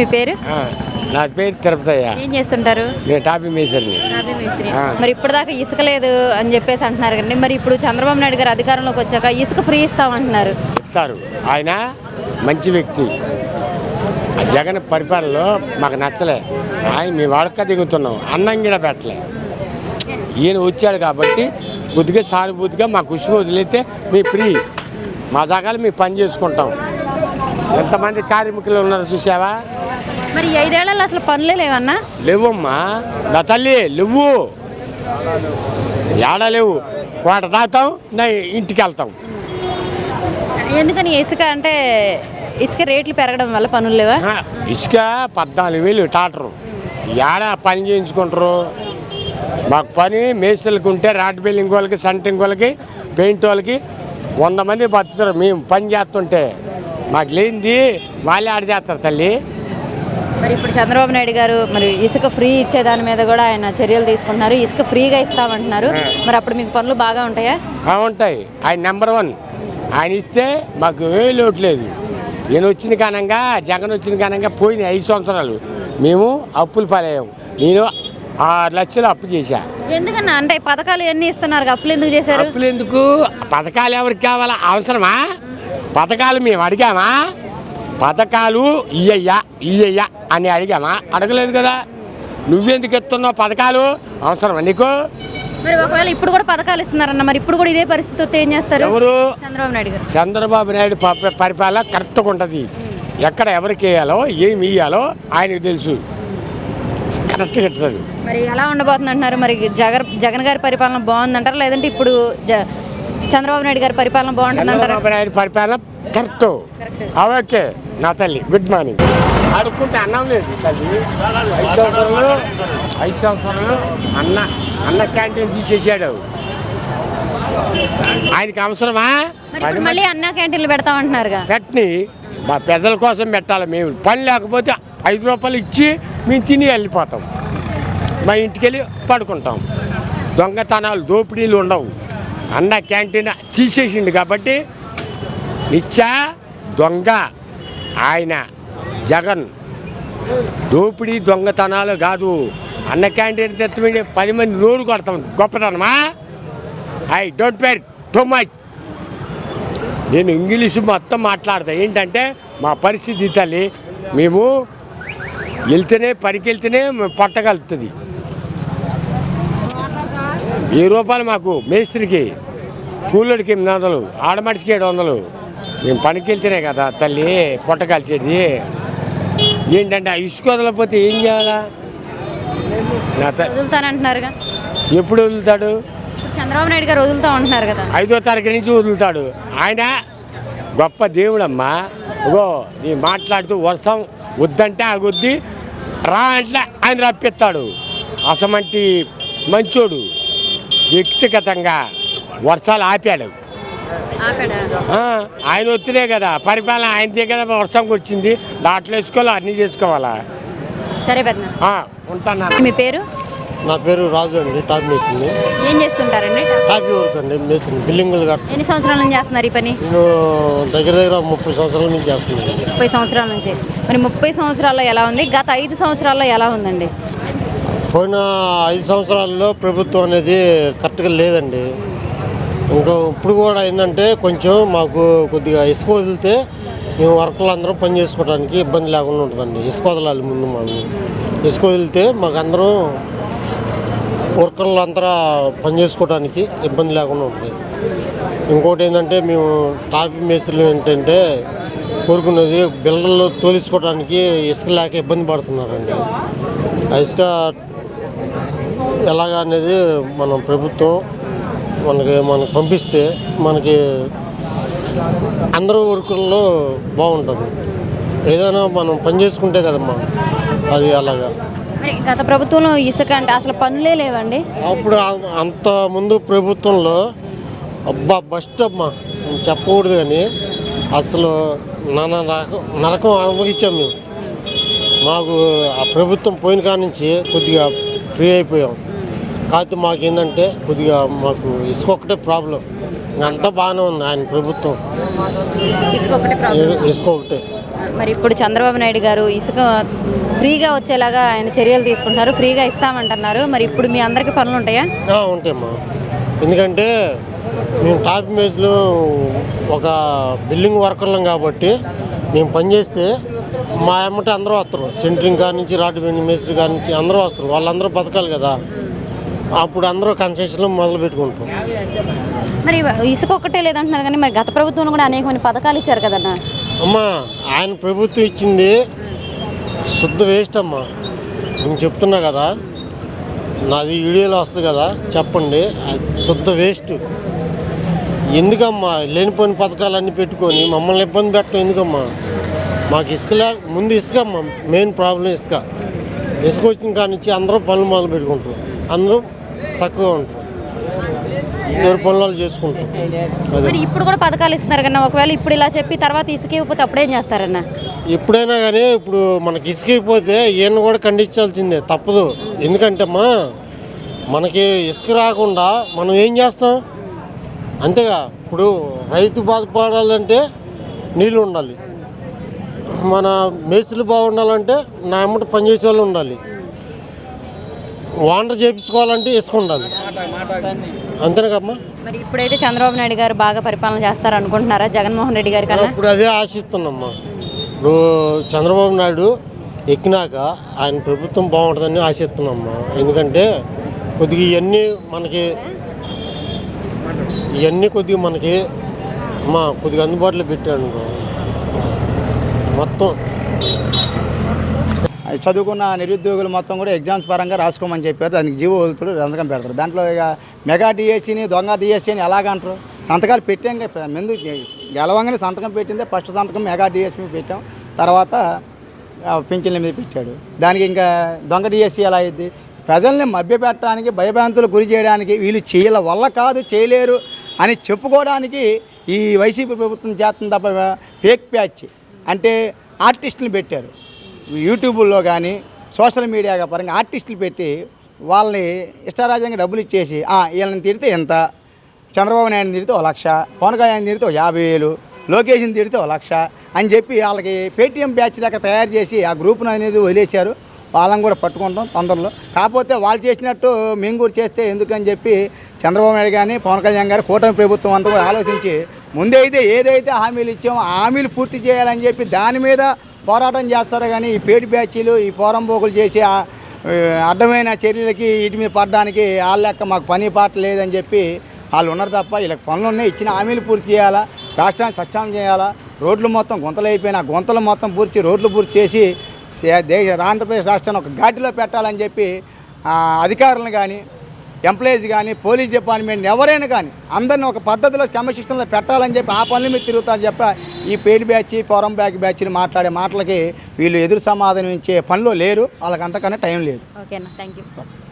మీ పేరు? నా పేరు తిరుపతయ్య. ఏం చేస్తుంటారు? నేను టాపీ మేసర్ని. మరి ఇప్పటిదాకా ఇసుక లేదు అని చెప్పేసి అంటున్నారు కండి మరి ఇప్పుడు చంద్రబాబు నాయుడు గారు అధికారంలోకి వచ్చాక ఇసుక ఫ్రీ ఇస్తామంటున్నారు చెప్తారు ఆయన మంచి వ్యక్తి. ఆ జగన్ పరిపాలనలో మాకు నచ్చలే. ఆయన మీ వాడక దిగుతున్నాం. అన్నం కూడా పెట్టలే. ఈయన వచ్చాడు కాబట్టి కొద్దిగా సానుభూతిగా మా కృషి వదిలేస్తే మీ ఫ్రీ. మా దగ్గర మీ పని చేసుకుంటాం. ఎంతమంది కార్మికులు ఉన్నారు చూసావా? మరి ఈ ఐదేళ్ళలో అసలు పనులే లేవన్నా? లేవమ్మా. నా తల్లి లేవు. ఏడ లేవు? కోట దాతాం నా ఇంటికి వెళ్తాం. ఎందుకని ఇసుక అంటే ఇసుక రేట్లు పెరగడం వల్ల పనులు లేవా? ఇసుక పద్నాలుగు వేలు టాటరు. ఏడ పని చేయించుకుంటారు? మాకు పని మేస్త్రులకు ఉంటే రాడ్ బిల్డింగ్ వాళ్ళకి సెంటరింగ్ వాళ్ళకి పెయింట్ వాళ్ళకి వంద మంది బతుకుతారు. మేము పని చేస్తుంటే మాకు లేనిది వాళ్ళే ఆడ చేస్తారు తల్లి. మరి ఇప్పుడు చంద్రబాబు నాయుడు గారు మరి ఇసుక ఫ్రీ ఇచ్చే దాని మీద కూడా ఆయన చర్యలు తీసుకుంటున్నారు. ఇసుక ఫ్రీగా ఇస్తామంటున్నారు. మరి అప్పుడు మీకు పనులు బాగా ఉంటాయా? ఉంటాయి. ఆయన నెంబర్ వన్. ఆయన ఇస్తే మాకు ఏ లోటు లేదు. ఈయన వచ్చిన కారణంగా జగన్ వచ్చిన కారణంగా పోయిన ఐదు సంవత్సరాలు. మేము అప్పులు పాలయ్యాం. నేను ఆరు లక్షలు అప్పు చేశా. ఎందుకన్నా? అంటే పథకాలు ఎన్ని ఇస్తున్నారు. అప్పులు ఎందుకు చేశారు? అప్పులు ఎందుకు? పథకాలు ఎవరికి కావాలా? అవసరమా? పథకాలు మేము అడిగామా? పథకాలు ఇయ్యయ్యా ఇయ్యయ్యా అని అడిగామా? అడగలేదు కదా. నువ్వెందుకు ఎత్తున్నావు పథకాలు? అవసరమా నీకు? మరి ఒకవేళ ఇప్పుడు కూడా పథకాలు ఇస్తున్నారన్న మరి ఇప్పుడు కూడా ఇదే పరిస్థితి వస్తే ఏం చేస్తారు? ఎవరు? చంద్రబాబు నాయుడు గారు. చంద్రబాబు నాయుడు పరిపాలన కరెక్ట్గా ఉంటుంది ఎక్కడ ఎవరికి వేయాలో ఏమి ఇయ్యాలో ఆయనకు తెలుసు. కరెక్ట్గా ఇస్తుంది మరి ఎలా ఉండబోతుంది అంటున్నారు మరి జగన్ జగన్ గారి పరిపాలన బాగుందంటారా? లేదంటే ఇప్పుడు చంద్రబాబు నాయుడు గారి పరిపాలన బాగుంటుందంటారా? చంద్రబాబు నాయుడు పరిపాలన కరెక్ట్. ఓకే. నా తల్లి గుడ్ మార్నింగ్. ఆడుకుంటే అన్నం లేదు తల్లి. ఐదు సంవత్సరాలు ఐదు సంవత్సరాలు అన్న అన్న క్యాంటీన్ తీసేసాడు. ఆయనకి అవసరమా? మరి ఇప్పుడు మళ్ళీ అన్నా క్యాంటీన్లు పెడతామంటున్నారుగా. పెట్టని మా పెద్దల కోసం పెట్టాలి మేము. పని లేకపోతే ఐదు రూపాయలు ఇచ్చి మేము తిని వెళ్ళిపోతాం. మా ఇంటికి వెళ్ళి పడుకుంటాం. దొంగతనాలు దోపిడీలు ఉండవు. అన్న క్యాంటీన్ తీసేసిండు కాబట్టి నిత్యా దొంగ ఆయన జగన్. దోపిడీ దొంగతనాలు కాదు. అన్న క్యాంటీన్ తెచ్చి పది మంది నోరు కొడతాం. గొప్పతనమా? I don't care too much. నేను ఇంగ్లీష్ మొత్తం మాట్లాడతా. ఏంటంటే మా పరిస్థితి తల్లి మేము వెళ్తేనే పనికి వెళ్తేనే పట్టగలుగుతుంది. ఈ రూపాయలు మాకు మేస్త్రికి కూలోడికి ఎనిమిది వందలు ఆడమడిచికి ఏడు వందలు. మేము పనికి వెళ్తేనే కదా తల్లి పొట్ట కాల్చేది. ఏంటంటే ఆ ఇసుక వదలకపోతే ఏం చేయాలా? నా త వదులుతానంటున్నారుగా. ఎప్పుడు వదులుతాడు? చంద్రబాబు నాయుడు గారు వదులుతా ఉంటున్నారు కదా. ఐదో తారీఖు నుంచి వదులుతాడు. ఆయన గొప్ప దేవుడమ్మా. ఇగో నీ మాట్లాడుతూ వర్షం వద్దంటే ఆగొద్ది రా అంటే ఆయన రప్పిస్తాడు. అసమంటి మంచోడు. వ్యక్తిగతంగా వర్షాలు ఆపాడు. ఆయన వస్తేనే కదా. పరిపాలన ఆయనదే కదా వర్షం వచ్చింది. దాంట్లో వేసుకోవాలి అన్నీ చేసుకోవాలా? సరే ఉంటాను? మీ పేరు? నా పేరు రాజు అండి టాప్ మేస్త్రిని. ఏం చేస్తుంటారండి? టాపీ వర్క్ అండి మేస్త్రిని బిల్డింగులు కట్ట ఎన్ని సంవత్సరాల నుంచి చేస్తున్నారు ఈ పని? నేను దగ్గర దగ్గర ముప్పై సంవత్సరాల నుంచి చేస్తున్నాను. ముప్పై సంవత్సరాల నుంచి. మరి ముప్పై సంవత్సరాల్లో ఎలా ఉంది? గత ఐదు సంవత్సరాల్లో ఎలా ఉందండి? పోయిన ఐదు సంవత్సరాల్లో ప్రభుత్వం అనేది కరెక్ట్గా లేదండి. ఇంకా ఇప్పుడు కూడా ఏంటంటే కొంచెం మాకు కొద్దిగా ఇసుక వదిలితే మేము వర్కర్లు అందరం పని చేసుకోవడానికి ఇబ్బంది లేకుండా ఉంటుందండి. ఇసుక వదలాలి ముందు మాకు. ఇసుక వదిలితే మాకు అందరం వర్కర్లు అంతా పని చేసుకోవడానికి ఇబ్బంది లేకుండా ఉంటుంది. ఇంకోటి ఏంటంటే మేము ట్రాఫిక్ మేస్త్రులు ఏంటంటే కోరుకున్నది బిల్డర్లు తోలించుకోవడానికి ఇసుక లేక ఇబ్బంది పడుతున్నారండి. ఆ ఇసుక ఎలాగా అనేది మనం ప్రభుత్వం మనకి మనకు పంపిస్తే మనకి అందరూ వర్కుల్లో బాగుంటుంది. ఏదైనా మనం పని చేసుకుంటే కదమ్మా అది అలాగా. గత ప్రభుత్వంలో ఇసుక అంటే అసలు పనులే లేవండి? అప్పుడు అంత ముందు ప్రభుత్వంలో అబ్బా బస్ట్ అమ్మా నేను చెప్పకూడదు కానీ అసలు నాన్న నరకం నరకం అనుభవించాం మేము. మాకు ఆ ప్రభుత్వం పోయిన కాడ నుంచి కొద్దిగా ఫ్రీ అయిపోయాం. కాకపోతే మాకు ఏంటంటే కొద్దిగా మాకు ఇసుక ఒకటే ప్రాబ్లం. అంతా బాగానే ఉంది ఆయన ప్రభుత్వం. ఇసుక ఒకటే మరి ఇప్పుడు చంద్రబాబు నాయుడు గారు ఇసుక ఫ్రీగా వచ్చేలాగా ఆయన చర్యలు తీసుకుంటున్నారు. ఫ్రీగా ఇస్తామంటున్నారు. మరి ఇప్పుడు మీ అందరికీ పనులు ఉంటాయా? ఉంటాయమ్మా. ఎందుకంటే మేము టాప్ మేజ్లో ఒక బిల్డింగ్ వర్కర్లం కాబట్టి మేము పనిచేస్తే మా అమ్మటి అందరూ వస్తారు. సెంట్రింగ్ కాడ నుంచి రాడ్ బెండింగ్ మేస్త్రి కాడ నుంచి అందరూ వస్తారు. వాళ్ళందరూ బతకాలి కదా. అప్పుడు అందరూ కన్సెషన్లు మొదలు పెట్టుకుంటాం. మరి ఇసుక ఒక్కటే లేదంటున్నారు కానీ మరి గత ప్రభుత్వంలో కూడా అనేకమంది పథకాలు ఇచ్చారు కదన్నా? అమ్మా ఆయన ప్రభుత్వం ఇచ్చింది శుద్ధ వేస్ట్ అమ్మా. నేను చెప్తున్నా కదా నాది వీడియోలో వస్తుంది కదా చెప్పండి. శుద్ధ వేస్ట్. ఎందుకమ్మా లేనిపోయిన పథకాలన్నీ పెట్టుకొని మమ్మల్ని ఇబ్బంది పెట్టడం ఎందుకమ్మా? మాకు ఇసుక లే ముందు ఇసుక అమ్మా మెయిన్ ప్రాబ్లం ఇసుక. ఇసుక వచ్చిన కాడ నుంచి అందరూ పనులు మొదలు పెట్టుకుంటారు. అందరూ చక్కగా ఉంటారు ఎవరి పనులు మరి ఇప్పుడు కూడా పథకాలు ఇస్తున్నారు కన్నా ఒకవేళ ఇప్పుడు ఇలా చెప్పి తర్వాత ఇసుక ఇవ్వకపోతే అప్పుడేం చేస్తారన్న? ఎప్పుడైనా కానీ ఇప్పుడు మనకి ఇసుకైపోతే ఈయన కూడా ఖండించాల్సిందే తప్పదు. ఎందుకంటే అమ్మా మనకి ఇసుక రాకుండా మనం ఏం చేస్తాం? అంతేగా ఇప్పుడు రైతు బాధపడాలంటే నీళ్ళు ఉండాలి. మన మేస్త్రులు బాగుండాలంటే నా అమ్మట పనిచేసే వాళ్ళు ఉండాలి. వాండర్ చేయించుకోవాలంటే ఉండాలి అంతేనమ్మా మరి ఇప్పుడైతే చంద్రబాబు నాయుడు గారు బాగా పరిపాలన చేస్తారు అనుకుంటున్నారా? జగన్మోహన్ రెడ్డి గారి కన్నా? ఇప్పుడు అదే ఆశిస్తున్నామ్మా. ఇప్పుడు చంద్రబాబు నాయుడు ఎక్కినాక ఆయన ప్రభుత్వం బాగుంటుందని ఆశిస్తున్నామ్మా. ఎందుకంటే కొద్దిగా ఇవన్నీ మనకి ఇవన్నీ కొద్దిగా మనకి అమ్మా కొద్దిగా అందుబాటులో పెట్టాడు. మొత్తం చదువుకున్న నిరుద్యోగులు మొత్తం కూడా ఎగ్జామ్స్ పరంగా రాసుకోమని చెప్పారు. దానికి జీవో వదులుతుడు సంతకం పెడతారు దాంట్లో ఇక మెగా డిఎస్సీని దొంగ డిఎస్సీని ఎలాగంటారు సంతకాలు పెట్టాం ముందు గెలవంగానే సంతకం పెట్టిందే ఫస్ట్ సంతకం మెగా డిఎస్సీ పెట్టాం. తర్వాత పింఛన్ల మీద పెట్టాడు. దానికి ఇంకా దొంగ డిఎస్సీ ఎలా అయింది ప్రజల్ని మభ్యపెట్టడానికి భయభ్రాంతులు గురి చేయడానికి వీళ్ళు చేయల వల్ల కాదు చేయలేరు అని చెప్పుకోవడానికి ఈ వైసీపీ ప్రభుత్వం చేస్తుంది తప్ప ఫేక్ ప్యాచ్ అంటే ఆర్టిస్టులు పెట్టారు. యూట్యూబుల్లో కానీ సోషల్ మీడియా పరంగా ఆర్టిస్టులు పెట్టి వాళ్ళని ఇష్టారాజ్యంగా డబ్బులు ఇచ్చేసి వీళ్ళని తిడితే ఎంత? చంద్రబాబు నాయుడు తిడితే ఒక లక్ష పవన్ కళ్యాణ్ తిడితే ఒక యాభై వేలు లోకేష్ని తిడితే ఒక లక్ష అని చెప్పి వాళ్ళకి పేటీఎం బ్యాచ్ లెక్క తయారు చేసి ఆ గ్రూప్ను అనేది వదిలేశారు. వాళ్ళని కూడా పట్టుకుంటాం తొందరలో. కాకపోతే వాళ్ళు చేసినట్టు మేము కూడా చేస్తే ఎందుకని చెప్పి చంద్రబాబు నాయుడు కానీ పవన్ కళ్యాణ్ గారు కూటమి ప్రభుత్వం అంతా కూడా ఆలోచించి ముందైతే ఏదైతే హామీలు ఇచ్చామో హామీలు పూర్తి చేయాలని చెప్పి దాని మీద పోరాటం చేస్తారు కానీ ఈ పేటి బ్యాచీలు ఈ పోరంబోకులు చేసి అడ్డమైన చర్యలకి వీటి మీద పడడానికి వాళ్ళ లెక్క మాకు పని పాట లేదని చెప్పి వాళ్ళు ఉన్నారు తప్ప వీళ్ళకి పనులు ఉన్నాయి. ఇచ్చిన హామీలు పూర్తి చేయాలా? రాష్ట్రాన్ని సత్యం చేయాలా? రోడ్లు మొత్తం గుంతలు అయిపోయిన గుంతలు మొత్తం పూర్తి రోడ్లు పూర్తి చేసి దేశ ఆంధ్రప్రదేశ్ రాష్ట్రాన్ని ఒక ఘాటిలో పెట్టాలని చెప్పి అధికారులను కానీ ఎంప్లాయీస్ కానీ పోలీస్ డిపార్ట్మెంట్ ఎవరైనా కానీ అందరిని ఒక పద్ధతిలో క్రమశిక్షణలో పెట్టాలని చెప్పి ఆ పనులు మీరు తిరుగుతారని చెప్పి ఈ పేరు బ్యాచ్ పొరం బ్యాక్ బ్యాచ్ని మాట్లాడే మాటలకి వీళ్ళు ఎదురు సమాధానం ఇచ్చే పనిలో లేరు. వాళ్ళకి అంతకన్నా టైం లేదు. ఓకేనా థ్యాంక్ యూ